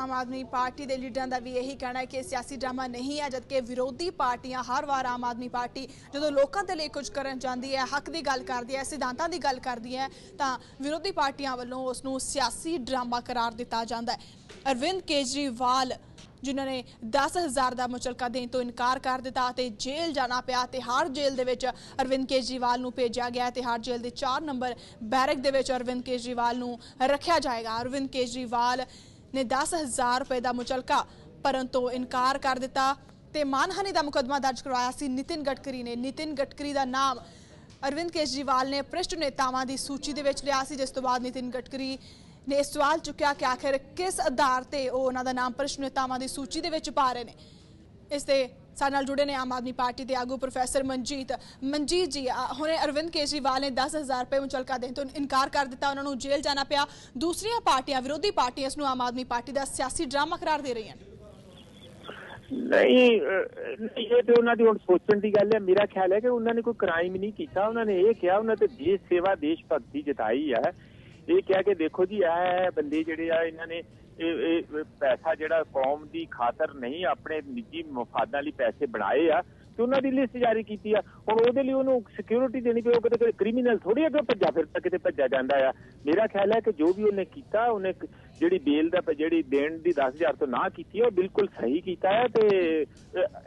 Aam Aadmi party ਦੇ ਲੀਡਰਾਂ ਦਾ ਵੀ ਇਹੀ ਕਹਿਣਾ ਹੈ ਕਿ ਸਿਆਸੀ ਡਰਾਮਾ ਨਹੀਂ ਹੈ, ਜਦਕਿ ਵਿਰੋਧੀ ਪਾਰਟੀਆਂ ਹਰ ਵਾਰ ਆਮ ਆਦਮੀ ਪਾਰਟੀ ਜਦੋਂ ਲੋਕਾਂ ਦੇ ਲਈ ਕੁਝ ਕਰਨ ਜਾਂਦੀ ਹੈ, ਹੱਕ ਦੀ ਗੱਲ ਕਰਦੀ ਹੈ, ਸਿਧਾਂਤਾਂ ਦੀ ਗੱਲ ਕਰਦੀ ਹੈ, ਤਾਂ ਵਿਰੋਧੀ ਪਾਰਟੀਆਂ ਵੱਲੋਂ ਉਸ ਨੂੰ ਸਿਆਸੀ ਡਰਾਮਾ ਕਰਾਰ ਦਿੱਤਾ ਜਾਂਦਾ ਹੈ। ਅਰਵਿੰਦ ਕੇਜਰੀਵਾਲ, ਜਿਨ੍ਹਾਂ ਨੇ 10000 ਦਾ ਮੁਚਲਕਾ ਦੇਣ ਤੋਂ ਇਨਕਾਰ ਕਰ ਦਿੱਤਾ ਤੇ ਜੇਲ੍ਹ ਜਾਣਾ ਪਿਆ ਤੇ ਹਰ ਜੇਲ੍ਹ ਦੇ ਵਿੱਚ ਅਰਵਿੰਦ ਕੇਜਰੀਵਾਲ ਨੂੰ ਭੇਜਿਆ ਗਿਆ ਤੇ ਹਰ ਜੇਲ੍ਹ ਦੇ 4 ਨੰਬਰ ਬੈਰਕ ਦੇ ਵਿੱਚ ਅਰਵਿੰਦ ਕੇਜਰੀਵਾਲ ਨੂੰ ਰੱਖਿਆ ਜਾਏਗਾ। ਅਰਵਿੰਦ ਕੇਜਰੀਵਾਲ ਨੇ 10000 ਰੁਪਏ ਦਾ ਮੁਚਲਕਾ ਭਰਨ ਤੋਂ ਇਨਕਾਰ ਕਰ ਦਿੱਤਾ ਤੇ ਮਾਨਹਾਨੀ ਦਾ ਮੁਕੱਦਮਾ ਦਰਜ ਕਰਵਾਇਆ ਸੀ। ਨਿਤਿਨ ਗਡਕਰੀ ਨੇ। ਨਿਤਿਨ ਗਡਕਰੀ ਦਾ ਨਾਮ ਅਰਵਿੰਦ ਕੇਜਰੀਵਾਲ ਨੇ ਭ੍ਰਿਸ਼ਟ ਨੇਤਾਵਾਂ ਦੀ ਸੂਚੀ ਦੇ ਵਿੱਚ ਲਿਆ ਸੀ, ਜਿਸ ਤੋਂ ਬਾਅਦ ਨਿਤਿਨ ਗਡਕਰੀ ਨੇ ਇਹ ਸਵਾਲ ਚੁੱਕਿਆ ਕਿ ਆਖਿਰ ਕਿਸ ਆਧਾਰ ਤੇ ਉਹ ਉਹਨਾਂ ਦਾ ਨਾਮ ਭ੍ਰਿਸ਼ਟ ਨੇਤਾਵਾਂ ਦੀ ਸੂਚੀ ਦੇ ਵਿੱਚ ਪਾ ਰਹੇ ਨੇ। ਇਸ ਤੇ ਸਾਡੇ ਨਾਲ ਜੁੜੇ ਨੇ ਆਮ ਆਦਮੀ ਪਾਰਟੀ ਦੇ ਆਗੂ ਪ੍ਰੋਫੈਸਰ ਮਨਜੀਤ ਮਨਜੀਤ ਜੀ ਹੁਣੇ ਅਰਵਿੰਦ ਕੇਜਰੀਵਾਲ ਨੇ 10000 ਰੁਪਏ ਮੁਚਲਕਾ ਦੇਣ ਤੋਂ ਇਨਕਾਰ ਕਰ ਦਿੱਤਾ ਉਹਨਾਂ ਨੂੰ ਜੇਲ੍ਹ ਜਾਣਾ ਪਿਆ। ਦੂਸਰੀਆਂ ਪਾਰਟੀਆਂ ਵਿਰੋਧੀ ਪਾਰਟੀਆਂ ਇਸ ਨੂੰ ਆਮ ਆਦਮੀ ਪਾਰਟੀ ਦਾ ਸਿਆਸੀ ਡਰਾਮਾ ਕਰਾਰ ਦੇ ਰਹੀਆਂ ਨੇ। ਨਹੀਂ, ਇਹ ਤੇ ਉਹਨਾਂ ਦੀ ਹੁਣ ਸੋਚਣ ਦੀ ਗੱਲ ਹੈ। ਮੇਰਾ ਖਿਆਲ ਹੈ ਕਿ ਉਹਨਾਂ ਨੇ ਕੋਈ ਕ੍ਰਾਈਮ ਨਹੀਂ ਕੀਤਾ। ਉਹਨਾਂ ਨੇ ਇਹ ਕਿਹਾ ਉਹਨਾਂ ਤੇ ਦੇਸ਼ ਸੇਵਾ ਦੇਸ਼ ਭਗਤੀ ਜਤਾਈ ਹੈ ਇਹ ਕਿਹਾ ਕਿ ਦੇਖੋ ਜੀ ਇਹ ਬੰਦੇ ਜਿਹੜੇ ਆ ਇਹਨਾਂ ਨੇ ਇਹ ਇਹ ਪੈਸਾ ਜਿਹੜਾ ਕੌਮ ਦੀ ਖਾਤਰ ਨਹੀਂ ਆਪਣੇ ਨਿੱਜੀ ਮਫਾਦਾਂ ਲਈ ਪੈਸੇ ਬਣਾਏ ਆ ਤੇ ਉਹਨਾਂ ਦੀ ਲਿਸਟ ਜਾਰੀ ਕੀਤੀ ਆ ਹੁਣ ਉਹਦੇ ਲਈ ਉਹਨੂੰ ਸਿਕਿਉਰਿਟੀ ਦੇਣੀ ਪਈ ਉਹ ਕਿਤੇ ਕਿਤੇ ਕ੍ਰਿਮੀਨਲ ਥੋੜੀ ਅੱਗੇ ਭੱਜਾ ਫਿਰਦਾ ਕਿਤੇ ਭੱਜਾ ਜਾਂਦਾ ਆ ਮੇਰਾ ਖਿਆਲ ਹੈ ਕਿ ਜੋ ਵੀ ਉਹਨੇ ਕੀਤਾ ਉਹਨੇ ਕ- ਜਿਹੜੀ ਬੇਲ ਦਾ ਪ- ਜਿਹੜੀ ਦੇਣ ਦੀ 10000 ਤੋਂ ਨਾ ਕੀਤੀ ਹੈ, ਉਹ ਬਿਲਕੁਲ ਸਹੀ ਕੀਤਾ ਹੈ ਤੇ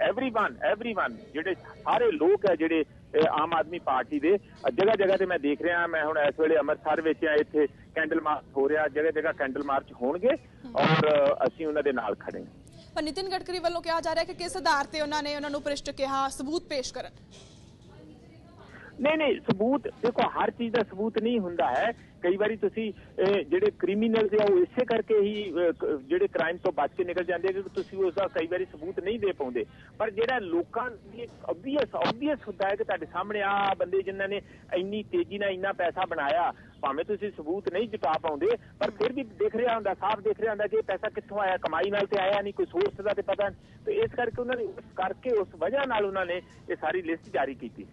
एवरीवन एवरीवन ਜਿਹੜੇ ਸਾਰੇ ਲੋਕ ਹੈ ਜਿਹੜੇ ਅਹ, ਆਮ ਆਦਮੀ ਪਾਰਟੀ ਦੇ। ਜਗ੍ਹਾ ਜਗ੍ਹਾ ਤੇ ਮੈਂ ਦੇਖ ਰਿਹਾ, ਮੈਂ ਹੁਣ ਇਸ ਵੇਲੇ ਅੰਮ੍ਰਿਤਸਰ ਵਿੱਚ ਆ, ਇੱਥੇ ਕੈਂਡਲ ਮਾਰਚ ਹੋ ਰਿਹਾ ਜਗ੍ਹਾ ਜਗ੍ਹਾ ਕੈਂਡਲ ਮਾਰਚ ਹੋਣਗੇ ਔਰ ਅਸੀਂ ਉਹਨਾਂ ਦੇ ਨਾਲ ਖੜੇ ਹਾਂ। ਪਰ ਨਿਤਿਨ ਗਡਕਰੀ ਵੱਲੋਂ ਕਿਹਾ ਜਾ ਰਿਹਾ ਹੈ ਕਿ ਕਿਸ ਆਧਾਰ ਤੇ ਉਹਨਾਂ ਨੇ ਉਹਨਾਂ ਨੂੰ ਭ੍ਰਿਸ਼ਟ ਕਿਹਾ, ਸਬੂਤ ਪੇਸ਼ ਕਰਨ? ਨਹੀਂ ਨਹੀਂ, ਸਬੂਤ, ਦੇਖੋ, ਹਰ ਚੀਜ਼ ਦਾ ਸਬੂਤ ਨਹੀਂ ਹੁੰਦਾ ਹੈ। ਕਈ ਵਾਰੀ ਤੁਸੀਂ ਜਿਹੜੇ ਕ੍ਰਿਮੀਨਲਸ ਆ, ਉਹ ਇਸੇ ਕਰਕੇ ਹੀ ਜਿਹੜੇ ਕ੍ਰਾਈਮ ਤੋਂ ਬਚ ਕੇ ਨਿਕਲ ਜਾਂਦੇ ਕਿ ਤੁਸੀਂ ਉਸ ਦਾ ਕਈ ਵਾਰੀ ਸਬੂਤ ਨਹੀਂ ਦੇ ਪਾਉਂਦੇ। ਪਰ ਜਿਹੜਾ ਲੋਕਾਂ ਦੀ ਆਬਵੀਅਸ ਆਬਵੀਅਸ ਹੁੰਦਾ ਹੈ ਕਿ ਤੁਹਾਡੇ ਸਾਹਮਣੇ ਆ ਬੰਦੇ ਜਿਨ੍ਹਾਂ ਨੇ ਇੰਨੀ ਤੇਜ਼ੀ ਨਾਲ ਇੰਨਾ ਪੈਸਾ ਬਣਾਇਆ, ਭਾਵੇਂ ਤੁਸੀਂ ਸਬੂਤ ਨਹੀਂ ਜੁਟਾ ਪਾਉਂਦੇ, ਪਰ ਫਿਰ ਵੀ ਦੇਖ ਰਿਹਾ ਹੁੰਦਾ, ਸਾਫ਼ ਦੇਖ ਰਿਹਾ ਹੁੰਦਾ ਕਿ ਇਹ ਪੈਸਾ ਕਿੱਥੋਂ ਆਇਆ, ਕਮਾਈ ਨਾਲ ਤੇ ਆਇਆ ਨਹੀਂ, ਕੋਈ ਸੋਰਸ ਦਾ ਤੇ ਪਤਾ ਨਹੀਂ। ਤੇ ਇਸ ਕਰਕੇ ਉਹਨਾਂ ਨੇ, ਉਸ ਕਰਕੇ, ਉਸ ਵਜ੍ਹਾ ਨਾਲ ਉਹਨਾਂ ਨੇ ਇਹ ਸਾਰੀ ਲਿਸਟ ਜਾਰੀ ਕੀਤੀ।